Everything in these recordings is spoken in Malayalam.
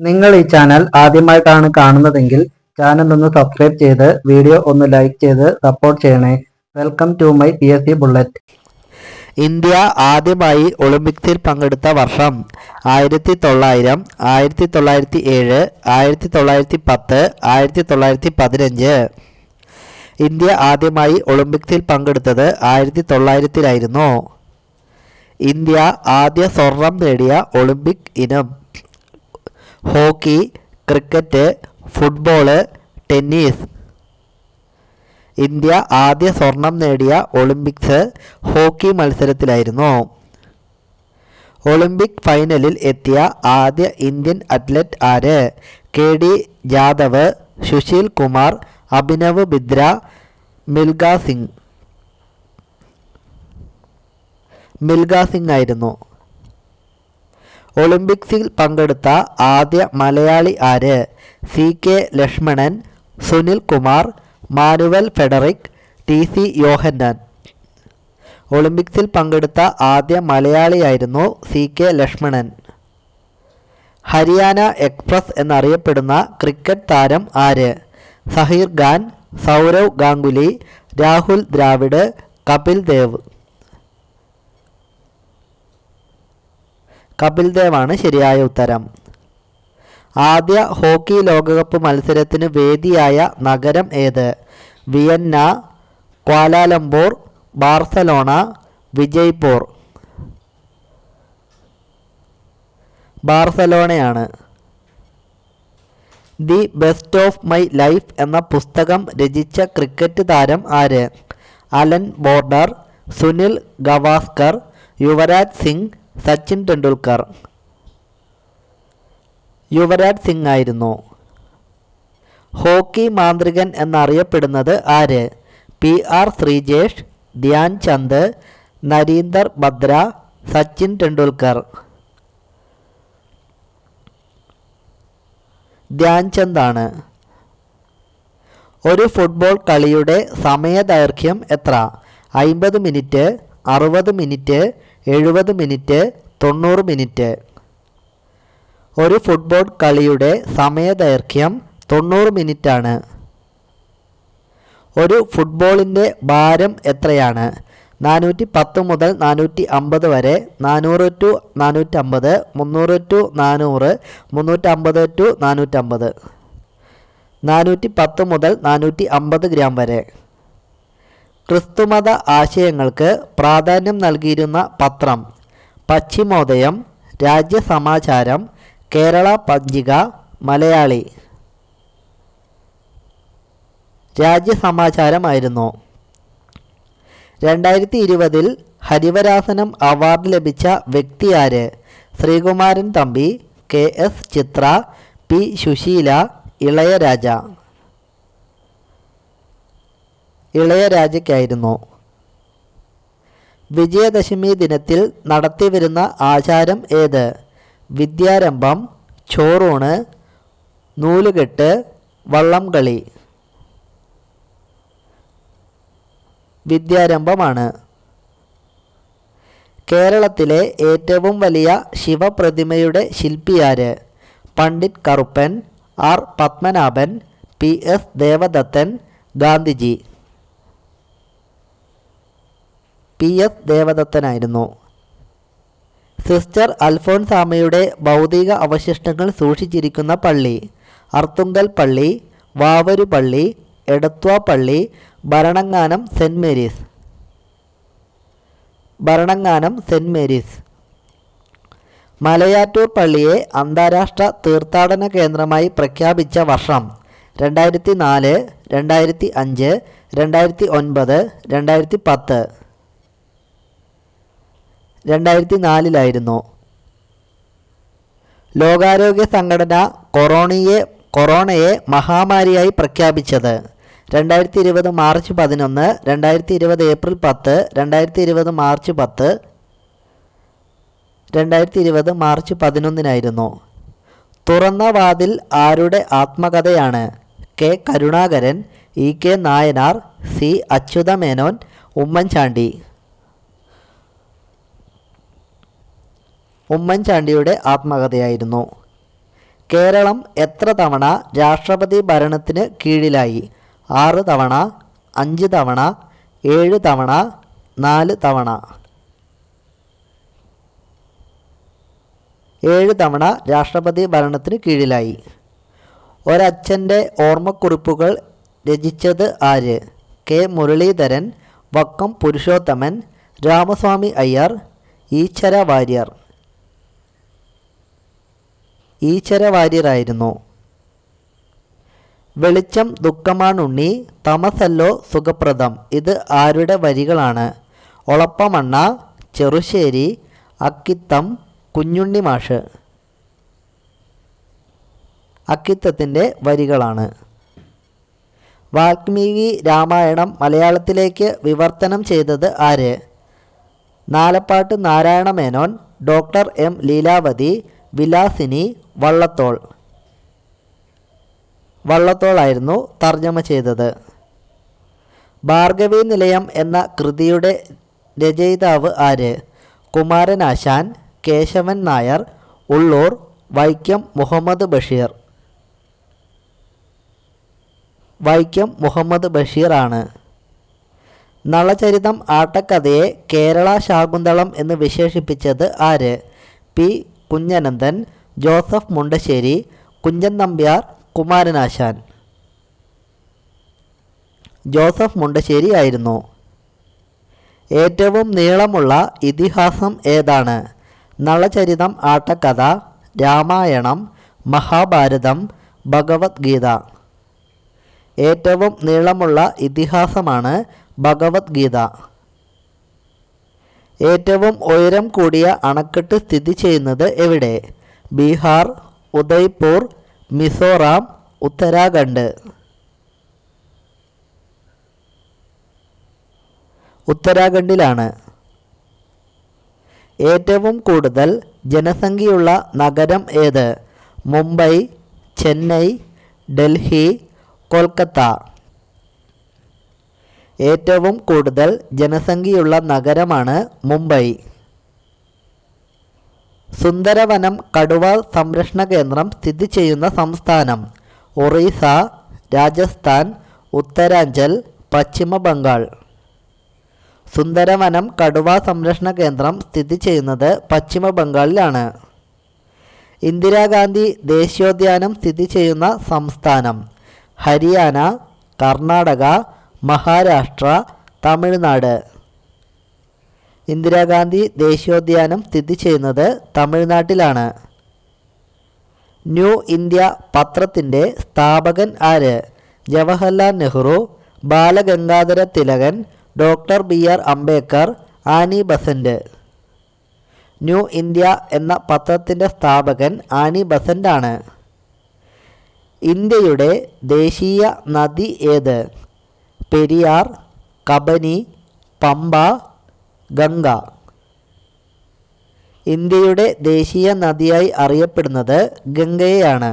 നിങ്ങൾ ഈ ചാനൽ ആദ്യമായിട്ടാണ് കാണുന്നതെങ്കിൽ ചാനൽ ഒന്ന് സബ്സ്ക്രൈബ് ചെയ്ത് വീഡിയോ ഒന്ന് ലൈക്ക് ചെയ്ത് സപ്പോർട്ട് ചെയ്യണേ. Welcome to my P S C bullet India ആദ്യമായി ഒളിമ്പിക്സിൽ പങ്കെടുത്ത വർഷം ആയിരത്തി തൊള്ളായിരം ആയിരത്തി തൊള്ളായിരത്തി ഏഴ് ആയിരത്തി തൊള്ളായിരത്തി പത്ത് ആയിരത്തി തൊള്ളായിരത്തി പതിനഞ്ച് ഇന്ത്യ ആദ്യമായി ഒളിമ്പിക്സിൽ പങ്കെടുത്തത് ആയിരത്തി തൊള്ളായിരത്തിലായിരുന്നു ഇന്ത്യ ആദ്യ സ്വർണം നേടിയ ഒളിമ്പിക് ഇനം hockey cricket football tennis. India ആദ്യ സ്വർണം നേടിയ ഒളിമ്പിക്സ് ഹോക്കി മത്സരത്തിലായിരുന്നു. ഒളിമ്പിക് ഫൈനലിൽ എത്തിയ ആദ്യ ഇന്ത്യൻ അത്ലറ്റ് ആര്? K D Jadhav Sushil Kumar Abhinav Bindra Milkha Singh. Milkha Singh ആയിരുന്നു. ഒളിമ്പിക്സിൽ പങ്കെടുത്ത ആദ്യ മലയാളി ആര്? C K Lakshmanan Sunil Kumar Manuel Frederick T C Yohannan. ഒളിമ്പിക്സിൽ പങ്കെടുത്ത ആദ്യ മലയാളിയായിരുന്നു C K Lakshmanan. Haryana express എന്നറിയപ്പെടുന്ന ക്രിക്കറ്റ് താരം ആര്? സഹീർ ഖാൻ സൗരവ് ഗാംഗുലി രാഹുൽ ദ്രാവിഡ് കപിൽ ദേവ്. കപിൽ ദേവാണ് ശരിയായ ഉത്തരം. ആദ്യ ഹോക്കി ലോകകപ്പ് മത്സരത്തിന് വേദിയായ നഗരം ഏത്? Vienna Kuala Lumpur Barcelona Vijaypur. ബാർസലോണയാണ്. The best of my life എന്ന പുസ്തകം രചിച്ച ക്രിക്കറ്റ് താരം ആര്? Allan Border Sunil Gavaskar Yuvraj Singh Sachin Tendulkar. Yuvraj Singh ആയിരുന്നു. ഹോക്കി മാന്ത്രികൻ എന്നറിയപ്പെടുന്നത് ആര്? P R Sreejesh Dhyan Chand Narinder Bhadra Sachin Tendulkar. Dhyan Chand ആണ്. ഒരു ഫുട്ബോൾ കളിയുടെ സമയ ദൈർഘ്യം എത്ര? അമ്പത് മിനിറ്റ് അറുപത് മിനിറ്റ് എഴുപത് മിനിറ്റ് തൊണ്ണൂറ് മിനിറ്റ്. ഒരു ഫുട്ബോൾ കളിയുടെ സമയ ദൈർഘ്യം തൊണ്ണൂറ് മിനിറ്റാണ്. ഒരു ഫുട്ബോളിന്റെ ഭാരം എത്രയാണ്? നാനൂറ്റി പത്ത് മുതൽ നാനൂറ്റി അമ്പത് വരെ. നാനൂറ് ടു നാനൂറ്റമ്പത് മുന്നൂറ് ടു നാനൂറ് മുന്നൂറ്റമ്പത് ടു നാനൂറ്റമ്പത്. നാനൂറ്റി പത്ത് മുതൽ നാനൂറ്റി അമ്പത് ഗ്രാം വരെ. ക്രിസ്തുമത ആശയങ്ങൾക്ക് പ്രാധാന്യം നൽകിയിരുന്ന പത്രം പശ്ചിമോദയം രാജ്യസമാചാരം കേരള പഞ്ചിക മലയാളി. രാജ്യസമാചാരമായിരുന്നു രണ്ടായിരത്തി ഇരുപതിൽ ഹരിവരാസനം അവാർഡ് ലഭിച്ച വ്യക്തിയാര് Sreekumaran Thampi K S Chithra P Susheela Ilaiyaraaja. ഇളയരാജയ്ക്കായിരുന്നു. Vijayadashami ദിനത്തിൽ നടത്തിവരുന്ന ആചാരം ഏത്? വിദ്യാരംഭം ചോറൂണ് നൂലുകെട്ട് വള്ളംകളി. വിദ്യാരംഭമാണ്. കേരളത്തിലെ ഏറ്റവും വലിയ ശിവപ്രതിമയുടെ ശില്പിയാര് Pandit Karuppan R Padmanabhan P S Devadathan Gandhiji. P S ദേവദത്തനായിരുന്നു. Sister അൽഫോൻസാമയുടെ ഭൗതിക അവശിഷ്ടങ്ങൾ സൂക്ഷിച്ചിരിക്കുന്ന പള്ളി അർത്തുങ്കൽ പള്ളി വാവരു പള്ളി എടത്വ പള്ളി Bharananganam saint Mary's. Bharananganam saint Mary's. Malayattoor പള്ളിയെ അന്താരാഷ്ട്ര തീർത്ഥാടന കേന്ദ്രമായി പ്രഖ്യാപിച്ച വർഷം രണ്ടായിരത്തി നാല് രണ്ടായിരത്തി അഞ്ച് രണ്ടായിരത്തി ഒൻപത് രണ്ടായിരത്തി പത്ത്. രണ്ടായിരത്തി നാലിലായിരുന്നു ലോകാരോഗ്യ സംഘടന കൊറോണയെ കൊറോണയെ മഹാമാരിയായി പ്രഖ്യാപിച്ചത്. രണ്ടായിരത്തി ഇരുപത് മാർച്ച് പതിനൊന്ന് രണ്ടായിരത്തി ഇരുപത് ഏപ്രിൽ പത്ത് രണ്ടായിരത്തി ഇരുപത് മാർച്ച് പത്ത് രണ്ടായിരത്തി ഇരുപത് മാർച്ച് പതിനൊന്നിനായിരുന്നു. തുറന്ന വാതിൽ ആരുടെ ആത്മകഥയാണ്? K Karunakaran E K Nayanar C Achutha Achutha Menon Oommen Chandy. ഉമ്മൻചാണ്ടിയുടെ ആത്മകഥയായിരുന്നു. കേരളം എത്ര തവണ രാഷ്ട്രപതി ഭരണത്തിന് കീഴിലായി? ആറ് തവണ അഞ്ച് തവണ ഏഴ് തവണ നാല് തവണ. ഏഴ് തവണ രാഷ്ട്രപതി ഭരണത്തിന് കീഴിലായി. ഒരച്ഛന്റെ ഓർമ്മക്കുറിപ്പുകൾ രചിച്ചത് ആര്? കെ. മുരളീധരൻ വക്കം പുരുഷോത്തമൻ രാമസ്വാമി അയ്യർ ഈശ്വര വാര്യർ. ഈശ്വര വാര്യരായിരുന്നു വെളിച്ചം ദുഃഖമാണുണ്ണി തമസല്ലോ സുഖപ്രദം. ഇത് ആരുടെ വരികളാണ്? ഒളപ്പമണ്ണ ചെറുശ്ശേരി അക്കിത്തം കുഞ്ഞുണ്ണി മാഷ് അക്കിത്തത്തിന്റെ വരികളാണ്. വാൽമീകി രാമായണം മലയാളത്തിലേക്ക് വിവർത്തനം ചെയ്തത് ആര്? Nalappat Narayana Menon doctor M Leelavathi Vilasini Vallathol. വള്ളത്തോളായിരുന്നു തർജമ ചെയ്തത്. ഭാർഗവി നിലയം എന്ന കൃതിയുടെ രചയിതാവ് ആര്? കുമാരനാശാൻ കേശവൻ നായർ ഉള്ളൂർ വൈക്കം മുഹമ്മദ് ബഷീർ. വൈക്കം മുഹമ്മദ് ബഷീർ ആണ്. നളചരിതം ആട്ടക്കഥയെ കേരള ശാകുന്തളം എന്ന് വിശേഷിപ്പിച്ചത് ആര്? പി. കുഞ്ഞനന്ദൻ ജോസഫ് മുണ്ടശ്ശേരി കുഞ്ഞൻ നമ്പ്യാർ കുമാരനാശാൻ. ജോസഫ് മുണ്ടശ്ശേരി ആയിരുന്നു. ഏറ്റവും നീളമുള്ള ഇതിഹാസം ഏതാണ്? നളചരിതം ആട്ടക്കഥ രാമായണം മഹാഭാരതം ഭഗവത്ഗീത. ഏറ്റവും നീളമുള്ള ഇതിഹാസമാണ് ഭഗവത്ഗീത. ഏറ്റവും ഉയരം കൂടിയ അണക്കെട്ട് സ്ഥിതി ചെയ്യുന്നത് എവിടെ? ബീഹാർ ഉദയ്പൂർ മിസോറാം ഉത്തരാഖണ്ഡ്. ഉത്തരാഖണ്ഡിലാണ്. ഏറ്റവും കൂടുതൽ ജനസംഖ്യയുള്ള നഗരം ഏത്? മുംബൈ ചെന്നൈ ഡൽഹി കൊൽക്കത്ത. ഏറ്റവും കൂടുതൽ ജനസംഖ്യയുള്ള നഗരമാണ് മുംബൈ. സുന്ദരവനം കടുവ സംരക്ഷണ കേന്ദ്രം സ്ഥിതി ചെയ്യുന്ന സംസ്ഥാനം. ഒറീസ രാജസ്ഥാൻ ഉത്തരാഞ്ചൽ പശ്ചിമ ബംഗാൾ. സുന്ദരവനം കടുവ സംരക്ഷണ കേന്ദ്രം സ്ഥിതി ചെയ്യുന്നത് പശ്ചിമ ബംഗാളിലാണ്. ഇന്ദിരാഗാന്ധി ദേശീയോദ്യാനം സ്ഥിതി ചെയ്യുന്ന സംസ്ഥാനം. ഹരിയാന കർണാടക മഹാരാഷ്ട്ര തമിഴ്നാട്. ഇന്ദിരാഗാന്ധി ദേശീയോദ്യാനം സ്ഥിതി ചെയ്യുന്നത് തമിഴ്നാട്ടിലാണ്. ന്യൂ ഇന്ത്യ പത്രത്തിന്റെ സ്ഥാപകൻ ആര്? Jawaharlal Nehru Balagangadhara Tilakan doctor B R Ambedkar Annie Besant New India എന്ന പത്രത്തിന്റെ സ്ഥാപകൻ ആനി ബസന്റാണ്. ഇന്ത്യയുടെ ദേശീയ നദി ഏത്? പെരിയാർ കബനി പമ്പ ഗംഗ. ഇന്ത്യയുടെ ദേശീയ നദിയായി അറിയപ്പെടുന്നത് ഗംഗയെയാണ്.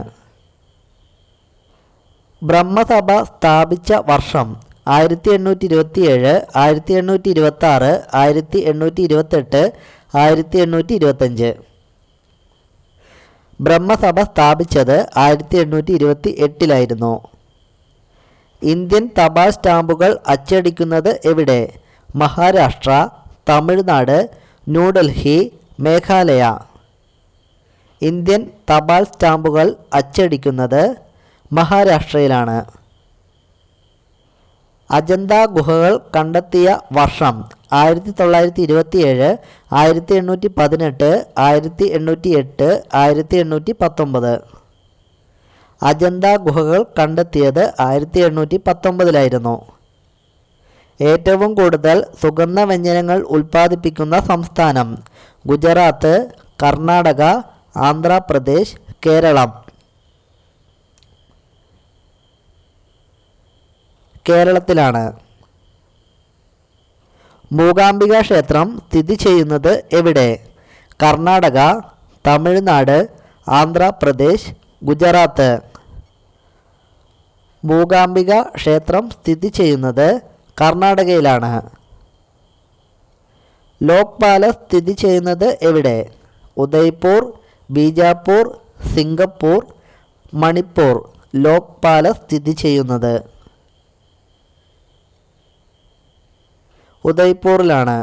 ബ്രഹ്മസഭ സ്ഥാപിച്ച വർഷം ആയിരത്തി എണ്ണൂറ്റി ഇരുപത്തി ഏഴ് ആയിരത്തി എണ്ണൂറ്റി ഇരുപത്തി ആറ് ആയിരത്തി എണ്ണൂറ്റി ഇരുപത്തെട്ട് ആയിരത്തി എണ്ണൂറ്റി ഇരുപത്തഞ്ച് ബ്രഹ്മസഭ സ്ഥാപിച്ചത് ആയിരത്തി എണ്ണൂറ്റി ഇരുപത്തി എട്ടിലായിരുന്നു ഇന്ത്യൻ തപാൽ സ്റ്റാമ്പുകൾ അച്ചടിക്കുന്നത് എവിടെ? മഹാരാഷ്ട്ര തമിഴ്നാട് ന്യൂഡൽഹി മേഘാലയ. ഇന്ത്യൻ തപാൽ സ്റ്റാമ്പുകൾ അച്ചടിക്കുന്നത് മഹാരാഷ്ട്രയിലാണ്. അജന്ത ഗുഹകൾ കണ്ടെത്തിയ വർഷം ആയിരത്തി തൊള്ളായിരത്തി ഇരുപത്തിയേഴ് ആയിരത്തി എണ്ണൂറ്റി പതിനെട്ട് ആയിരത്തി എണ്ണൂറ്റി എട്ട് ആയിരത്തി എണ്ണൂറ്റി പത്തൊമ്പത് അജന്ത ഗുഹകൾ കണ്ടെത്തിയത് ആയിരത്തി എണ്ണൂറ്റി പത്തൊമ്പതിലായിരുന്നു ഏറ്റവും കൂടുതൽ സുഗന്ധ വ്യഞ്ജനങ്ങൾ ഉൽപ്പാദിപ്പിക്കുന്ന സംസ്ഥാനം ഗുജറാത്ത് കർണാടക ആന്ധ്രാപ്രദേശ് കേരളം. കേരളത്തിലാണ്. മൂകാംബിക ക്ഷേത്രം സ്ഥിതി ചെയ്യുന്നത് എവിടെ? കർണാടക തമിഴ്നാട് ആന്ധ്രാപ്രദേശ് ഗുജറാത്ത്. മൂകാംബിക ക്ഷേത്രം സ്ഥിതി ചെയ്യുന്നത് കർണാടകയിലാണ്. ലോക് പാലസ് സ്ഥിതി ചെയ്യുന്നത് എവിടെ? ഉദയ്പൂർ ബീജാപ്പൂർ സിംഗപ്പൂർ മണിപ്പൂർ ലോക് പാലസ് സ്ഥിതി ചെയ്യുന്നത്. ഉദയ്പൂറിലാണ്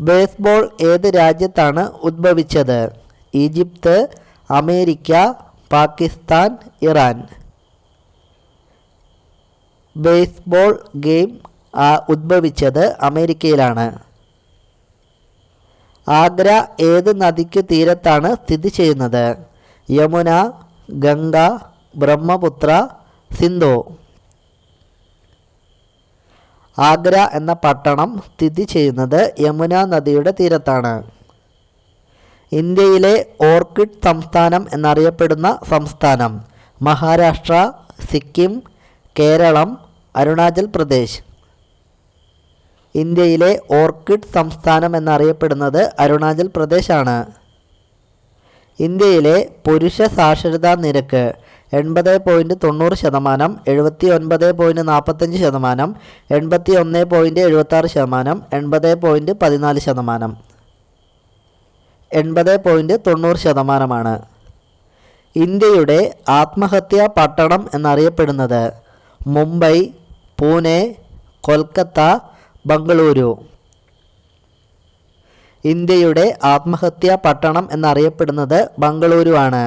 ബേസ്ബോൾ ഏത് രാജ്യത്താണ് ഉദ്ഭവിച്ചത് Egypt America Pakistan Iran. Baseball game ഉദ്ഭവിച്ചത് അമേരിക്കയിലാണ്. ആഗ്ര ഏത് നദിക്ക് തീരത്താണ് സ്ഥിതി ചെയ്യുന്നത്? യമുന ഗംഗ ബ്രഹ്മപുത്ര സിന്ധു. ആഗ്ര എന്ന പട്ടണം സ്ഥിതി ചെയ്യുന്നത് യമുന നദിയുടെ തീരത്താണ്. ഇന്ത്യയിലെ ഓർക്കിഡ് സംസ്ഥാനം എന്നറിയപ്പെടുന്ന സംസ്ഥാനം മഹാരാഷ്ട്ര സിക്കിം കേരളം അരുണാചൽ പ്രദേശ്. ഇന്ത്യയിലെ ഓർക്കിഡ് സംസ്ഥാനം എന്നറിയപ്പെടുന്നത് അരുണാചൽ പ്രദേശാണ്. ഇന്ത്യയിലെ പുരുഷ സാക്ഷരതാ നിരക്ക് എൺപത് പോയിന്റ് തൊണ്ണൂറ് ശതമാനം എഴുപത്തി ഒൻപത് പോയിന്റ് നാൽപ്പത്തഞ്ച് ശതമാനം എൺപത്തി ഒന്ന് പോയിന്റ് എഴുപത്താറ് ശതമാനം എൺപത് പോയിന്റ് പതിനാല് ശതമാനം. എൺപത് പോയിന്റ് തൊണ്ണൂറ് ശതമാനമാണ്. ഇന്ത്യയുടെ ആത്മഹത്യാ പട്ടണം എന്നറിയപ്പെടുന്നത് മുംബൈ പൂനെ കൊൽക്കത്ത ബംഗളൂരു. ഇന്ത്യയുടെ ആത്മഹത്യാ പട്ടണം എന്നറിയപ്പെടുന്നത് ബംഗളൂരു ആണ്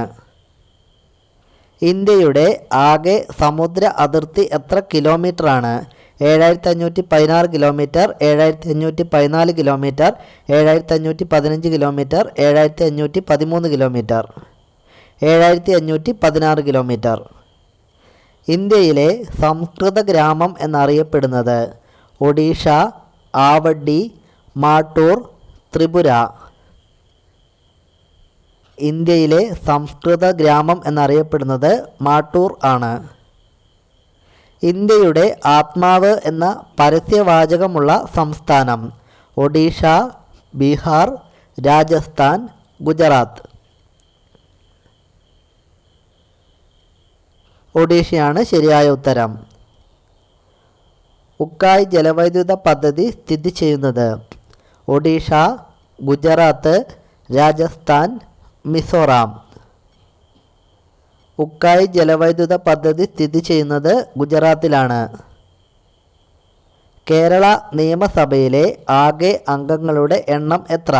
ഇന്ത്യയുടെ ആകെ സമുദ്ര അതിർത്തി എത്ര കിലോമീറ്ററാണ്? ഏഴായിരത്തി അഞ്ഞൂറ്റി പതിനാറ് കിലോമീറ്റർ ഏഴായിരത്തി അഞ്ഞൂറ്റി പതിനാല് കിലോമീറ്റർ ഏഴായിരത്തി അഞ്ഞൂറ്റി പതിനഞ്ച് കിലോമീറ്റർ ഏഴായിരത്തി അഞ്ഞൂറ്റി പതിമൂന്ന് കിലോമീറ്റർ. ഏഴായിരത്തി അഞ്ഞൂറ്റി പതിനാറ് കിലോമീറ്റർ. ഇന്ത്യയിലെ സംസ്കൃത ഗ്രാമം എന്നറിയപ്പെടുന്നത് ഒഡീഷ ആവഡി മാട്ടൂർ ത്രിപുര. ഇന്ത്യയിലെ സംസ്കൃത ഗ്രാമം എന്നറിയപ്പെടുന്നത് മാട്ടൂർ ആണ്. ഇന്ത്യയുടെ ആത്മാവ് എന്ന പരസ്യവാചകമുള്ള സംസ്ഥാനം. ഒഡീഷ ബീഹാർ രാജസ്ഥാൻ ഗുജറാത്ത്. ഒഡീഷയാണ് ശരിയായ ഉത്തരം. ഉക്കായ് ജലവൈദ്യുത പദ്ധതി സ്ഥിതി ചെയ്യുന്നത്. ഒഡീഷ ഗുജറാത്ത് രാജസ്ഥാൻ മിസോറാം. ഉക്കായ് ജലവൈദ്യുത പദ്ധതി സ്ഥിതി ചെയ്യുന്നത് ഗുജറാത്തിലാണ്. കേരള നിയമസഭയിലെ ആകെ അംഗങ്ങളുടെ എണ്ണം എത്ര?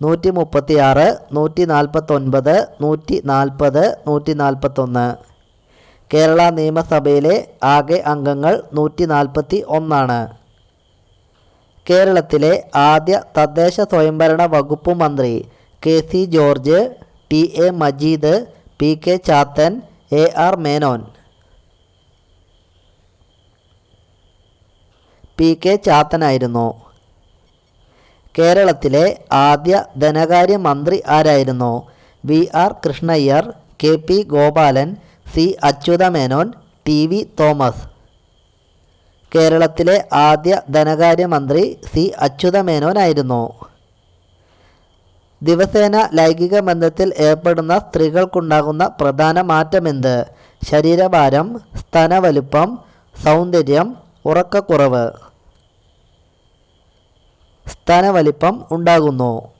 നൂറ്റി മുപ്പത്തി ആറ് നൂറ്റി നാൽപ്പത്തൊൻപത് നൂറ്റി നാൽപ്പത് നൂറ്റി നാൽപ്പത്തൊന്ന് കേരള നിയമസഭയിലെ ആകെ അംഗങ്ങൾ നൂറ്റി നാൽപ്പത്തി ഒന്നാണ് കേരളത്തിലെ ആദ്യ തദ്ദേശ സ്വയംഭരണ വകുപ്പ് മന്ത്രി K C George T A Majeed P K Chathan A R Menon. P K ചാത്തനായിരുന്നു. കേരളത്തിലെ ആദ്യ ധനകാര്യ മന്ത്രി ആരായിരുന്നു? V R Krishna Iyer K P Gopalan C Achutha Menon T V Thomas. കേരളത്തിലെ ആദ്യ ധനകാര്യമന്ത്രി സി അച്യുതമേനോനായിരുന്നു ദിവസേന ലൈംഗിക ബന്ധത്തിൽ ഏർപ്പെടുന്ന സ്ത്രീകൾക്കുണ്ടാകുന്ന പ്രധാന മാറ്റമെന്ത്? ശരീരഭാരം സ്തനവലുപ്പം സൗന്ദര്യം ഉറക്കക്കുറവ്. സ്തനവലിപ്പം ഉണ്ടാകുന്നു.